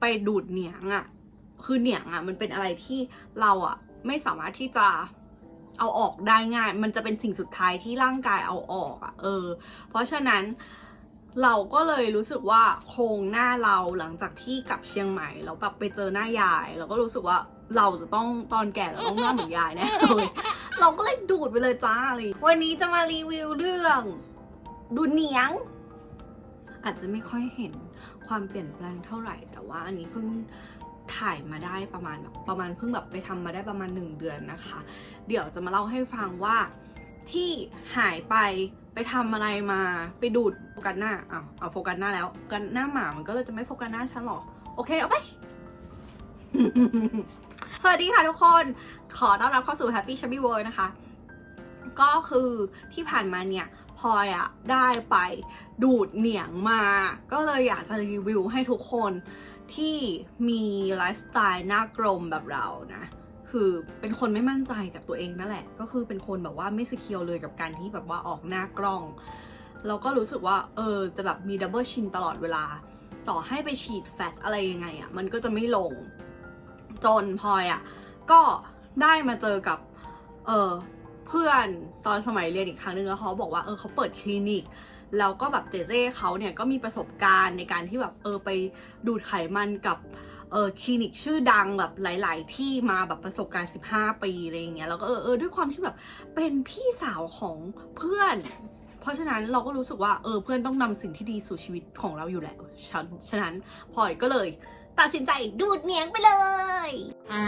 ไปดูดเหนียงอะคือเหนียงอะมันเป็นอะไรที่เราอะไม่สามารถที่จะเอาออกได้ง่าย มันจะเป็นสิ่งสุดท้ายที่ร่างกายเอาออกอะเออ เพราะฉะนั้นเราก็เลยรู้สึกว่าโครงหน้าเราหลังจากที่กลับเชียงใหม่แล้วแบบไปเจอหน้ายาย เราก็รู้สึกว่าเราจะต้องตอนแก่เราต้องหน้าเหมือนยายแน่เลยเราก็เลยดูดไปเลยจ้าอะไรอย่างเลยวันนี้จะมารีวิวเรื่อง ดูเหนียง อาจจะไม่ค่อยเห็น ความเปลี่ยนแปลงเท่าไหร่ แต่ว่าอันนี้เพิ่งถ่ายมาได้ประมาณแบบประมาณเพิ่งแบบไปทำมาได้ประมาณหนึ่งเดือนนะคะ เดี๋ยวจะมาเล่าให้ฟังว่าที่หายไปไปทำอะไรมาไปดูดโฟกัสหน้าอ้าวเอาโฟกัสหน้าแล้วกันหน้าหมามันก็เลยจะไม่โฟกัสหน้าฉันหรอโอเคเอาไป สวัสดีค่ะทุกคนขอต้อนรับเข้าสู่ Happy Chubby World นะคะ ก็คือที่ผ่านมาเนี่ยพลอยอะได้ไป ดูดเหนียงมา ก็เลยอยากจะรีวิวให้ทุกคนที่มีไลฟ์สไตล์หน้ากลมแบบเรานะ คือเป็นคนไม่มั่นใจกับตัวเองนั่นแหละ ก็คือเป็นคนแบบว่าไม่สกิลเลยกับการที่แบบว่าออกหน้ากล้อง แล้วก็รู้สึกว่า เออ จะแบบมีดับเบิลชินตลอดเวลา ต่อให้ไปฉีดแฟตอะไรยังไงอะ่ะ มันก็จะไม่ลง จนพลอยอะ่ะ ก็ได้มาเจอกับ เออเพื่อนตอนสมัยเรียนอีกครั้งหนึงแล้วเขาบอกว่า เออเขาเปิดคลินิก แล้วก็แบบเจเจเขาเนี่ยก็มีประสบการณ์ในการที่แบบเออไปดูดไขมันกับเออคลินิกชื่อดังแบบหลาย ๆ ที่มาแบบประสบการณ์ 15 ปีอะไรอย่างเงี้ยแล้วก็เออเออด้วยความที่แบบเป็นพี่สาวของเพื่อน เพราะฉะนั้นเราก็รู้สึกว่าเออเพื่อนต้องนำสิ่งที่ดีสู่ชีวิตของเราอยู่แล้วฉะฉะนั้นพลอยก็เลย ตัดสินใจดูดเนียงไปเลยอ่า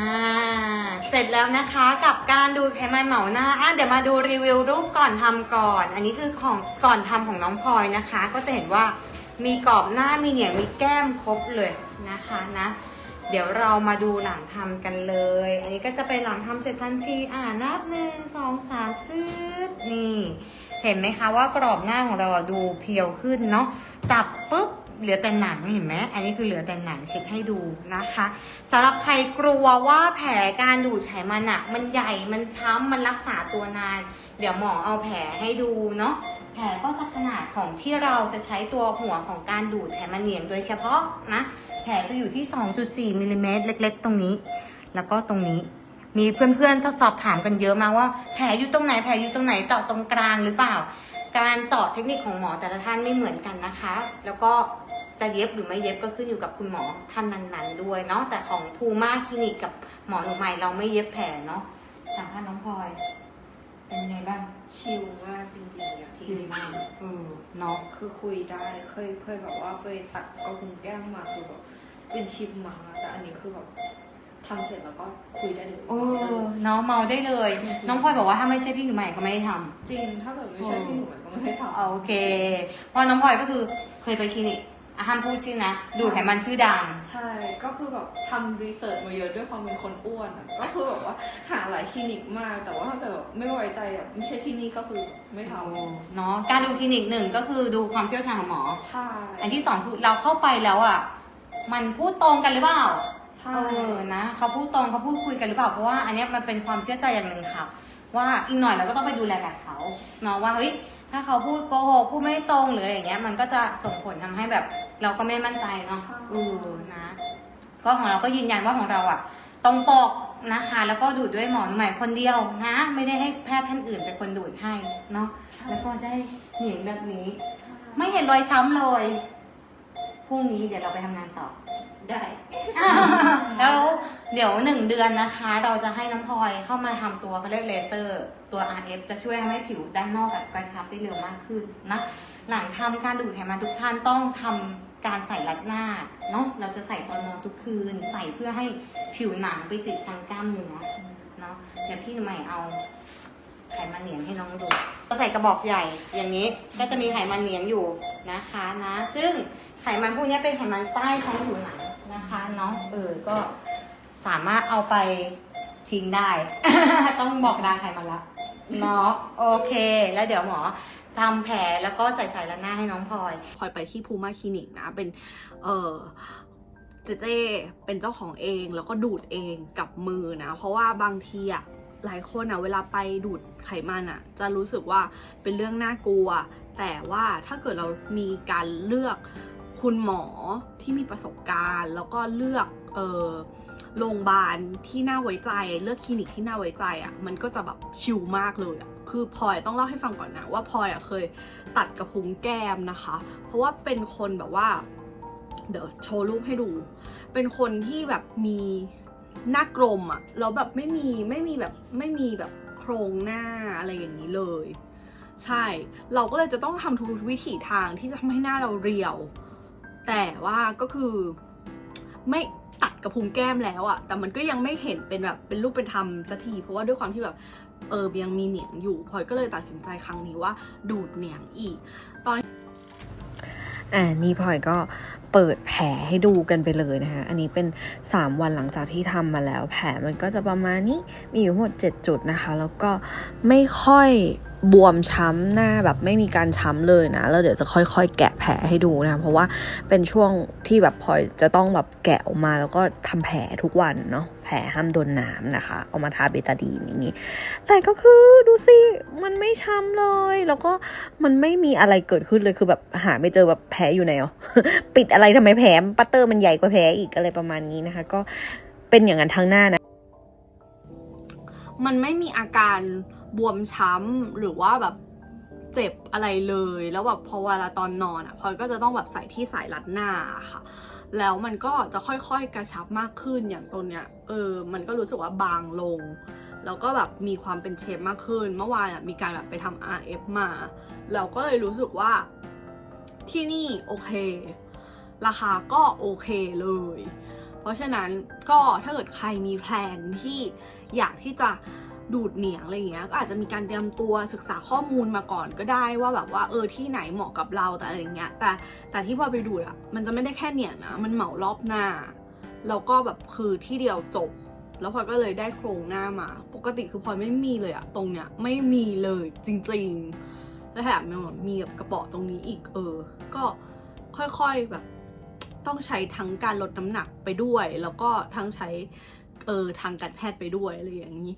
เสร็จแล้วนะคะกับการดูไขมันเหมาหน้าอะเดี๋ยวมาดูรีวิวรูปก่อนทำก่อน อันนี้คือของก่อนทำของน้องพลอยนะคะ ก็จะเห็นว่ามีกรอบหน้ามีเหนียงมีแก้มครบเลยนะคะนะเดี๋ยวเรามาดูหลังทำกันเลย อันนี้ก็จะเป็นหลังทำเสร็จทันทีอ่านับหนึ่งสองสามซึดนี่ เห็นไหมคะว่ากรอบหน้าของเราดูเพียวขึ้นเนาะจับปุ๊บ เหลือแต่หนังเห็นไหมอันนี้คือเหลือแต่หนังเช็คให้ดูนะคะสำหรับใครกลัวว่าแผลการดูดไขมันอะมันใหญ่มันช้ำมันรักษาตัวนาน เดี๋ยวหมอเอาแผลให้ดูเนาะแผลก็จะขนาดของที่เราจะใช้ตัวหัวของการดูดไขมันเหนียงโดยเฉพาะนะแผลจะอยู่ที่ 2.4มิลลิเมตรเล็ก ๆ ตรงนี้ แล้วก็ตรงนี้มีเพื่อนๆทดสอบถามกันเยอะมากว่า แผลอยู่ตรงไหนแผลอยู่ตรงไหนเจาะตรงกลางหรือเปล่า การเจาะเทคนิคของหมอแต่ละท่านไม่เหมือนกันนะคะ แล้วก็จะเย็บหรือไม่เย็บก็ขึ้นอยู่กับคุณหมอท่านนั้นๆด้วยเนาะแต่ของภูมาคลินิกกับหมอหนูใหม่เราไม่เย็บแผลเนาะสัมภาษณ์น้องพลอยเป็นยังไงบ้าง ชิลมากจริงๆอย่างที่ชิลมากเออเนาะคือคุยได้เคยเคยแบบว่าไปตัดกระพุ้งแก้มมาคือแบบเป็นชิปมาแต่อันนี้คือแบบ ทำเสร็จแล้วก็คุยได้เลยเออเนาะเมาได้เลยน้องพลอยบอกว่าถ้าไม่ใช่พี่หนูใหม่ก็ไม่ได้ทำจริง ถ้าเกิดไม่ใช่พี่หนุ่มก็ไม่ได้ทำโอเคเพราะน้องพลอยก็คือเคยไปคลินิกอะห้ามพูดชื่อนะดูไขมันชื่อดัง ใช่ ก็คือแบบทำรีเสิร์ชมาเยอะด้วยความเป็นคนอ้วนอะก็คือแบบว่าหาหลายคลินิกมาก แต่ว่าถ้าเกิดแบบไม่ไว้ใจอะไม่ใช่ที่นี่ก็คือไม่ทเนาะการดูคลินิกหนึ่งก็คือดูความเชี่ยวชาญของหมอำใช่อันที่สองคือเราเข้าไปแล้วอะ มันพูดตรงกันหรือเปล่า ใช่เออนะเขาพูดตรงเขาพูดคุยกันหรือเปล่าเพราะว่าอันเนี้ยมันเป็นความเชื่อใจอย่างหนึ่งค่ะ ว่าอีกหน่อยเราก็ต้องไปดูแลกับเขาเนาะว่าเฮ้ยถ้าเขาพูดโกหกพูดไม่ตรงหรืออะไรอย่างเงี้ย มันก็จะส่งผลทำให้แบบ เราก็ไม่มั่นใจเนาะเออนะ ก็ของเราก็ยืนยันว่าของเราอะตรงปกนะคะ แล้วก็ดูดด้วยหมอหนุ่มใหม่คนเดียวนะ ไม่ได้ให้แพทย์ท่านอื่นเป็นคนดูดให้เนาะแล้วก็ได้เหนียงแบบนี้ ไม่เห็นรอยช้ำเลยพรุ่งนี้เดี๋ยวเราไปทำงานต่อ ได้ แล้วเดี๋ยวหนึ่งเดือนนะคะ เราจะให้น้องพลอยเข้ามาทำตัวเขาเรียกเลเซอร์ ตัว RF จะช่วยทำให้ผิวด้านนอกแบบกระชับได้เร็วมากขึ้นนะ หลังทำการดูดไขมันทุกท่านต้องทำการใส่รัดหน้าเนาะเราจะใส่ตอนนอนทุกคืน ใส่เพื่อให้ผิวหนังไปติดชั้นกล้ามเนื้อเนาะเดี๋ยวพี่ใหม่เอาไขมันเหนียงให้น้องดูเราใส่กระบอกใหญ่อย่างนี้ก็จะมีไขมันเหนียงอยู่นะคะนะ ซึ่งไขมันพวกนี้เป็นไขมันใต้ท้องผิวหนัง นะคะเนาะเออก็สามารถเอาไปทิ้งได้ ต้องบอกดาไขมันละเนาะโอเค แล้วเดี๋ยวหมอทำแผลแล้วก็ใส่สายระหน้าให้น้องพลอย พลอยไปที่พูม่าคลินิกนะ เป็น เออเจเจเป็นเจ้าของเองแล้วก็ดูดเองกับมือนะ เพราะว่าบางทีอะหลายคนอะเวลาไปดูดไขมันอะจะรู้สึกว่าเป็นเรื่องน่ากลัว แต่ว่าถ้าเกิดเรามีการเลือก คุณหมอที่มีประสบการณ์ แล้วก็เลือกเออโรงพยาบาลที่น่าไว้ใจ เลือกคลินิกที่น่าไว้ใจอะ่ะมันก็จะแบบชิลมากเลยอะ่ะคือพลอยต้องเล่าให้ฟังก่อนนะว่าพลอยอะ่ะเคยตัดกระพุ้งแก้มนะคะ เพราะว่าเป็นคนแบบว่า เดี๋ยวโชว์รูปให้ดู เป็นคนที่แบบมีหน้ากลมอะแล้วแบบไม่มีไม่มีแบบไม่มีแบบโครงหน้าอะไรอย่างนี้เลย ใช่ เราก็เลยจะต้องทำทุกวิถีทางที่จะทำให้หน้าเราเรียว แต่ว่าก็คือไม่ตัดกระพุ้งแก้มแล้วอะแต่มันก็ยังไม่เห็นเป็นแบบเป็นรูปเป็นธรรมสักที เพราะว่าด้วยความที่แบบเออยังมีเหนียงอยู่พลอยก็เลยตัดสินใจครั้งนี้ว่าดูดเหนียงอีก ตอนอ่านี่พลอยก็เปิดแผลให้ดูกันไปเลยนะคะ อันนี้เป็น 3 วันหลังจากที่ทำมาแล้ว แผลมันก็จะประมาณนี้ มีอยู่หมด 7 จุดนะคะ แล้วก็ไม่ค่อย บวมช้ำหน้าแบบไม่มีการช้ำเลยนะ แล้วเดี๋ยวจะค่อยๆ แกะแผลให้ดูนะ เพราะว่าเป็นช่วงที่แบบพลอยจะต้องแบบแกะออกมาแล้วก็ทำแผลทุกวันเนาะแผลห้ามโดนน้ำนะคะ เอามาทาเบตาดีนอย่างนี้แต่ก็คือดูสิมันไม่ช้ำเลย แล้วก็มันไม่มีอะไรเกิดขึ้นเลยคือแบบหาไม่เจอแบบแผลอยู่ไหนอ๋อปิดอะไรทำไมแผลปัตเตอร์มันใหญ่กว่าแผลอีกอะไรประมาณนี้นะคะ ก็เป็นอย่างนั้นทั้งหน้านะ มันไม่มีอาการ บวมช้ำหรือว่าแบบเจ็บอะไรเลย แล้วแบบพอเวลาตอนนอนอะพลอยก็จะต้องแบบใส่ที่สายรัดหน้าค่ะ แล้วมันก็จะค่อยๆกระชับมากขึ้นอย่างตัวเนี้ยเออมันก็รู้สึกว่าบางลงแล้วก็แบบมีความเป็นเชฟมากขึ้น เมื่อวานอะมีการแบบไปทำ RF มา เราก็เลยรู้สึกว่าที่นี่โอเค ราคาก็โอเคเลย เพราะฉะนั้นก็ถ้าเกิดใครมีแพลนที่อยากที่จะ ดูดเหนียงอะไรอย่างเงี้ย ก็อาจจะมีการเตรียมตัวศึกษาข้อมูลมาก่อนก็ได้ว่าแบบว่าเออที่ไหนเหมาะกับเราแต่อะไรเงี้ย แต่แต่ที่พอไปดูดอะมันจะไม่ได้แค่เหนียงนะ มันเหมารอบหน้า แล้วก็แบบคือที่เดียวจบ แล้วพลอยก็เลยได้โครงหน้ามา ปกติคือพลอยไม่มีเลยอะตรงเนี้ยไม่มีเลยจริง ๆ แล้วแถมยังแบบมีแบบกระเป๋อตรงนี้อีกเออ ก็ค่อยๆแบบต้องใช้ทั้งการลดน้ำหนักไปด้วย แล้วก็ทั้งใช้เออทางการแพทย์ไปด้วยอะไรอย่างนี้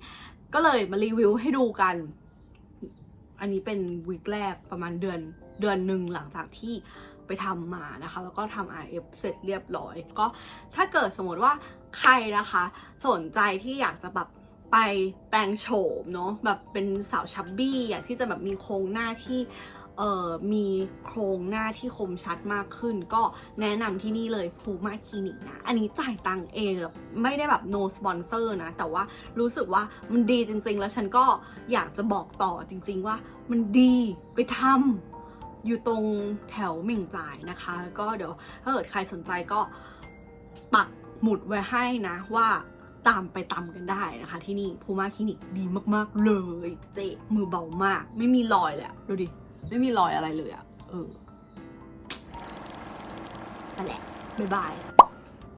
ก็เลยมารีวิวให้ดูกัน อันนี้เป็นวีคแรกประมาณเดือนเดือนหนึ่งหลังจากที่ไปทำมานะคะ แล้วก็ทำ RF เสร็จเรียบร้อย ก็ถ้าเกิดสมมติว่าใครนะคะ สนใจที่อยากจะแบบไปแปลงโฉมเนาะแบบเป็นสาวชับบี้อยากที่จะแบบมีโครงหน้าที่ เอ่อมีโครงหน้าที่คมชัดมากขึ้น ก็แนะนำที่นี่เลยพูมาคลินิกนะ อันนี้จ่ายตังเองแบบไม่ได้แบบ no sponsor นะ แต่ว่ารู้สึกว่ามันดีจริง ๆ แล้วฉันก็อยากจะบอกต่อจริง ๆ ว่ามันดีไปทำอยู่ตรงแถวเหม่งจ่ายนะคะ ก็เดี๋ยวถ้าเกิดใครสนใจก็ปักหมุดไว้ให้นะว่าตามไปตามกันได้นะคะ ที่นี่พูมาคลินิกดีมากๆเลยเจ๊มือเบามาก ไม่มีรอยเลยอะดูดิ ไม่มีรอยอะไรเลยอะเออนั่นแหละบ๊ายบาย